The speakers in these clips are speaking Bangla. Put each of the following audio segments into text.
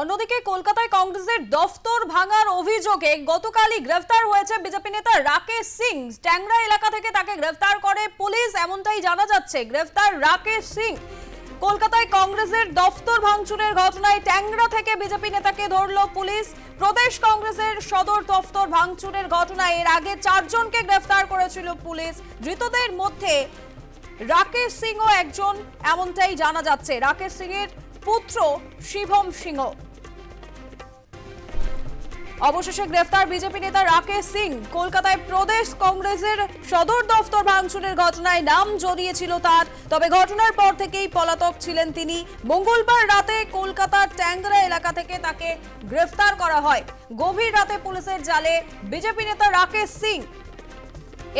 অন্যদিকে কলকাতায় কংগ্রেসের দফতর ভাঙার অভিযোগে গতকালই গ্রেফতার হয়েছে বিজেপি নেতা রাকেশ সিং। ট্যাংরা এলাকা থেকে তাকে গ্রেফতার করে পুলিশ, এমনটাই জানা যাচ্ছে। গ্রেফতার রাকেশ সিং। কলকাতায় কংগ্রেসের দফতর ভাঙচুরের ঘটনায় ট্যাংরা থেকে বিজেপি নেতাকে ধরল পুলিশ। প্রদেশ কংগ্রেসের সদর দফতর ভাঙচুরের ঘটনায় এর আগে চারজনকে গ্রেফতার করেছিল পুলিশ। ধৃতদের মধ্যে রাকেশ সিংও একজন, এমনটাই জানা যাচ্ছে। রাকেশ সিং এর পুত্র শিবম সিংহ অবশেষে গ্রেফতার বিজেপি নেতা রাকেশ সিং। কলকাতায় প্রদেশ কংগ্রেসের সদর দফতর ভাঙচুরের ঘটনায় নাম জড়িয়েছিল তার। তবে ঘটনার পর থেকেই পলাতক ছিলেন তিনি। মঙ্গলবার রাতে কলকাতার ট্যাংরা এলাকা থেকে তাকে গ্রেফতার করা হয়। গভীর রাতে পুলিশের জালে বিজেপি নেতা রাকেশ সিং।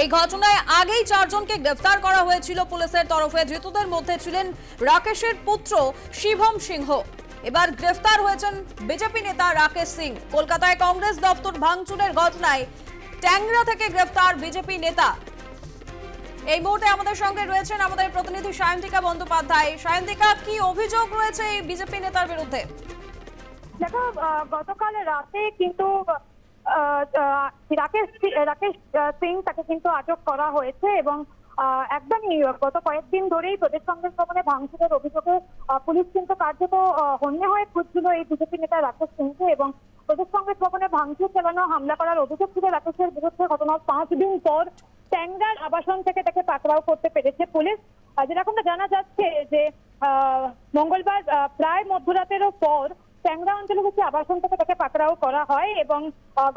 এই ঘটনায় আগেই চারজনকে গ্রেফতার করা হয়েছিল। পুলিশের তরফে ধৃতদের মধ্যে ছিলেন রাকেশের পুত্র শিভম সিংহ। এবার গ্রেফতার হয়েছেন বিজেপি নেতা রাকেশ সিং। কলকাতায় কংগ্রেস দপ্তর ভাঙচুরের ঘটনায় ট্যাংরা থেকে গ্রেফতার বিজেপি নেতা। এই মুহূর্তে আমাদের সঙ্গে রয়েছেন আমাদের প্রতিনিধি সায়ন্তিকা বন্দ্যোপাধ্যায়। সায়ন্তিকা, কি অভিযোগ রয়েছে এই বিজেপি নেতার বিরুদ্ধে? দেখো গতকাল রাতে কিন্তু রাকেশ রাকেশ সিং তাকে কিন্তু আটক করা হয়েছে এবং একদমই, গত কয়েকদিন ধরেই প্রদেশ কংগ্রেস ভবনে ভাঙচুরের অভিযোগে পুলিশ কিন্তু কার্যত হন্যে হয়ে খুঁজছিল এই বিজেপি নেতা রাকেশ সিংকে এবং প্রদেশ কংগ্রেস ভবনে ভাঙচুর চালানো, হামলা করার অভিযোগ ছিল রাকেশের বিরুদ্ধে ঘটনার পাঁচ দিন পর ট্যাঙ্গার আবাসন থেকে তাকে পাকড়াও করতে পেরেছে পুলিশ। যেরকমটা জানা যাচ্ছে যে মঙ্গলবার প্রায় মধ্যরাতেরও পর অঞ্চলে হচ্ছে আবাসন থেকে তাকে পাকড়াও করা হয় এবং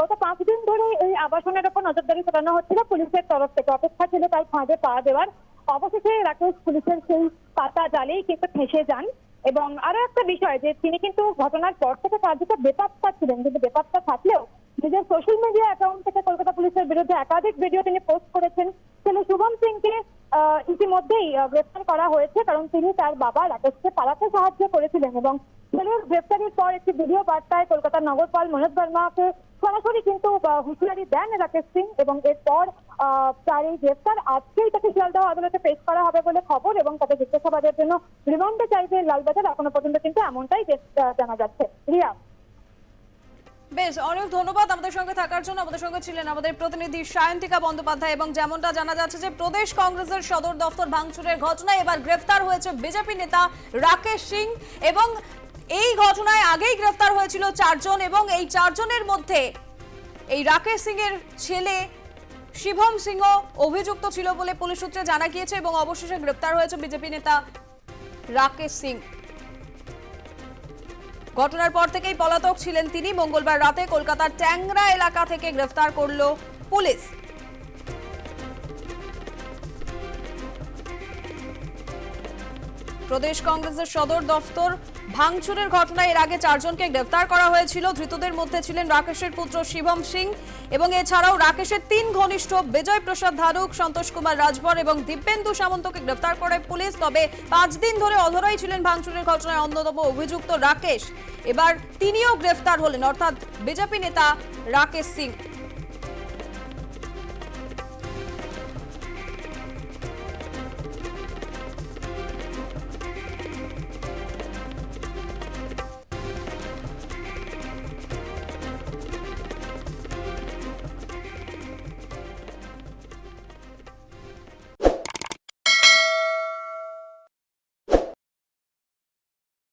গত পাঁচ দিন ধরে এই আবাসনের ওপর নজরদারি চালানো হচ্ছিল পুলিশের তরফ থেকে। অপেক্ষা ছিল তার ফাঁদে পা দেওয়ার। অবশেষে রাকেশ পুলিশের সেই পাতা জালেই কিন্তু ফেঁসে যান। এবং আরও একটা বিষয় যে, তিনি কিন্তু ঘটনার পর থেকে কার্যত বেপাত্তা ছিলেন। কিন্তু বেপাত্তা থাকলেও নিজের সোশ্যাল মিডিয়া অ্যাকাউন্ট থেকে কলকাতা পুলিশের বিরুদ্ধে একাধিক ভিডিও তিনি পোস্ট করেছেন। ছেলে শুভম সিংকে ইতিমধ্যেই গ্রেফতার করা হয়েছে। কারণ তিনি তার বাবা রাকেশকে পালাতে সাহায্য করেছিলেন এবং ছেলের গ্রেফতারির পর একটি ভিডিও বার্তায় কলকাতার নগরপাল মনোজ বর্মাকে সরাসরি কিন্তু হুঁশিয়ারি দেন রাকেশ সিং এবং এরপর তার এই গ্রেফতার আজকেই তাকে শিয়ালদহ আদালতে পেশ করা হবে বলে খবর এবং তাকে জিজ্ঞাসাবাদের জন্য রিমান্ডে লালবাজার। এখনও পর্যন্ত কিন্তু এমনটাই জানা যাচ্ছে। রিয়া। বেশ অনেক ধন্যবাদ আমাদের সঙ্গে থাকার জন্য। আমাদের সঙ্গে ছিলেন আমাদের প্রতিনিধি সায়ন্তিকা বন্দ্যোপাধ্যায় এবং যেমনটা জানা যাচ্ছে যে প্রদেশ কংগ্রেসের সদর দফতর ভাঙচুরের ঘটনায় এবার গ্রেফতার হয়েছে বিজেপি নেতা রাকেশ সিং এবং এই ঘটনায় আগেই গ্রেফতার হয়েছিল চারজন এবং এই চারজনের মধ্যে এই রাকেশ সিং এর ছেলে শিভম সিংহ অভিযুক্ত ছিল বলে পুলিশ সূত্রে জানা গিয়েছে এবং অবশেষে গ্রেফতার হয়েছে বিজেপি নেতা রাকেশ সিং। ঘটনার পর থেকেই পলাতক ছিলেন তিনি। মঙ্গলবার রাতে কলকাতার ট্যাংরা এলাকা থেকে গ্রেফতার করল পুলিশ। প্রদেশ কংগ্রেসের সদর দফতর ভাঙচুরের ঘটনায় এর আগে চারজনকে গ্রেফতার করা হয়েছিল। ধৃতদের মধ্যে ছিলেন রাকেশের পুত্র শিবম সিং এবং এছাড়াও রাকেশের তিন ঘনিষ্ঠ বিজয় প্রসাদ ধারুক, সন্তোষ কুমার রাজভর এবং দিব্যেন্দু সামন্তকে গ্রেফতার করে পুলিশ। তবে পাঁচ দিন ধরে অধরাই ছিলেন ভাঙচুরের ঘটনায় অন্যতম অভিযুক্ত রাকেশ। এবার তিনিও গ্রেফতার হলেন, অর্থাৎ বিজেপি নেতা রাকেশ সিং।